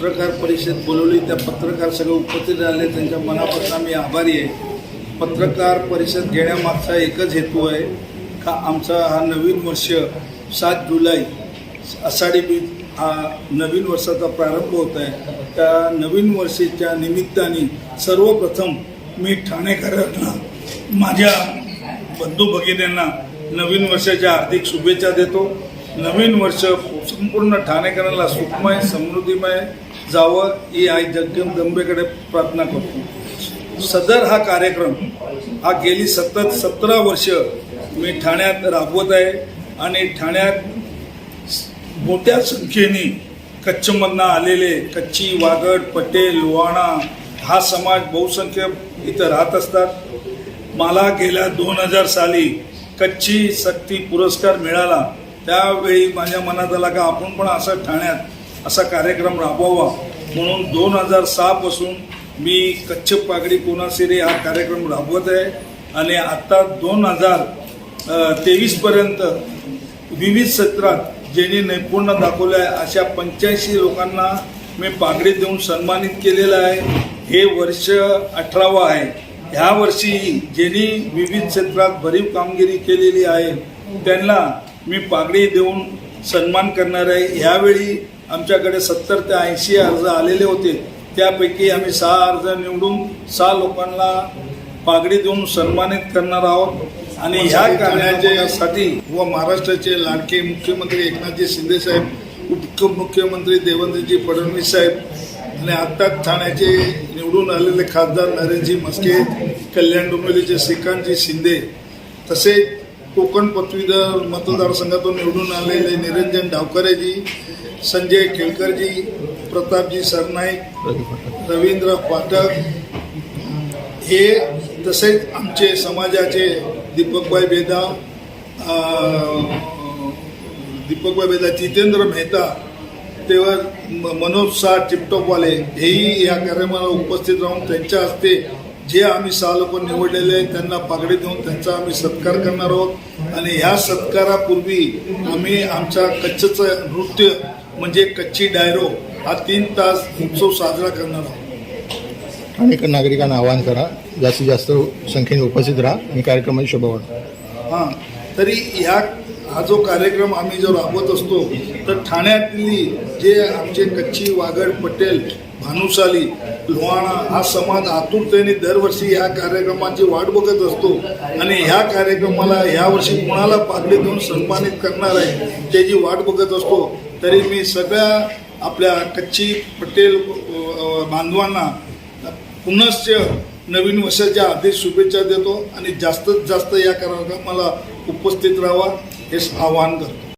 पत्रकार परिषद बोलवली. त्या पत्रकार सगळे उपस्थित राहिले. त्यांच्या मनापासून मी आभारी आहे. पत्रकार परिषद घेण्यामागचा एकच हेतू आहे का आमचा हा नवीन वर्ष सात जुलै आषाढी बीज हा नवीन वर्षाचा प्रारंभ होत आहे. त्या नवीन वर्षाच्या निमित्ताने सर्वप्रथम मी ठाणेकरांना माझ्या बंधू भगिनींना नवीन वर्षाच्या हार्दिक शुभेच्छा देतो. नवीन वर्ष संपूर्ण ठाणेकरांना सुखमय समृद्धीमय जावं ही आई जगदंबेकडे प्रार्थना करतो. सदर हा कार्यक्रम हा गेली सतत सतरा वर्ष मी ठाण्यात राबवत आहे आणि ठाण्यात मोठ्या संख्येने कच्छमधनं आलेले कच्ची वागड पटेल लोहाणा हा समाज बहुसंख्य इथं राहत असतात. मला गेल्या दोन हजार साली कच्ची सक्ती पुरस्कार मिळाला. त्यावेळी माझ्या मनात आला का आपण पण असं ठाण्यात असा कार्यक्रम राबवावा. म्हणून दोन हजार सहापासून मी कच्छ पागडी कोणासिरे हा कार्यक्रम राबवत आहे. आणि आत्ता दोन हजार तेवीसपर्यंत विविध सत्रात ज्यांनी नैपुण्य दाखवलं आहे अशा पंच्याऐंशी लोकांना मी पागडी देऊन सन्मानित केलेलं आहे. हे वर्ष अठरावं आहे. ह्या वर्षी ज्यांनी विविध क्षेत्रात भरीव कामगिरी केलेली आहे त्यांना मी पागडी देऊन सन्मान करणार आहे. ह्यावेळी आमच्याकडे सत्तर ते ऐंशी अर्ज आलेले होते. त्यापैकी आम्ही सहा अर्ज निवडून सहा लोकांना पागडी देऊन सन्मानित करणार आहोत. आणि ह्या कार्यासाठी व महाराष्ट्राचे लाडके मुख्यमंत्री एकनाथजी शिंदे साहेब उपमुख्यमंत्री देवेंद्रजी फडणवीस साहेब आणि आत्ताच ठाण्याचे निवडून आलेले खासदार नरेंद्रजी मस्के कल्याण डोंबिवलीचे श्रीकांतजी शिंदे. तसेच कोकण पदवीधर मतदारसंघातून निवडून आलेले निरंजन डावकरेजी संजय केळकरजी प्रतापजी सरनाईक रवींद्र पाठक हे तसेच आमचे समाजाचे दीपकभाई बेदा दीपकबाई बेदा जितेंद्र मेहता तेव्हा मनोज साठ चिपटॉपवाले हेही या कार्यक्रमाला उपस्थित राहून त्यांच्या हस्ते जे आम्ही सहा लोक निवडलेले आहेत त्यांना पागडी देऊन त्यांचा आम्ही सत्कार करणार आहोत. आणि ह्या सत्कारापूर्वी आम्ही आमच्या कच्छचं नृत्य म्हणजे कच्ची डायरो हा तीन तास उत्सव साजरा करणार आहोत. अनेक नागरिकांना आवाहन करा जास्तीत जास्त संख्येने उपस्थित राहा आणि कार्यक्रमाची शोभा हां तरी ह्या हा जो कार्यक्रम आम्ही जो राबवत असतो तर ठाण्यातली जे आमचे कच्ची वागड पटेल भानुशाली लोहाणा हा समाज आतुरतेने दरवर्षी ह्या कार्यक्रमाची वाट बघत असतो. आणि ह्या कार्यक्रमाला ह्या वर्षी कुणाला पागडी देऊन सन्मानित करणार आहे त्याची वाट बघत असतो. तरी मी सगळ्या आपल्या कच्ची पटेल बांधवांना पुनश्च नवीन वर्षाच्या आधी शुभेच्छा देतो. आणि जास्तीत जास्त या कार्यक्रमाला उपस्थित राहावा हे आवाहन करतो.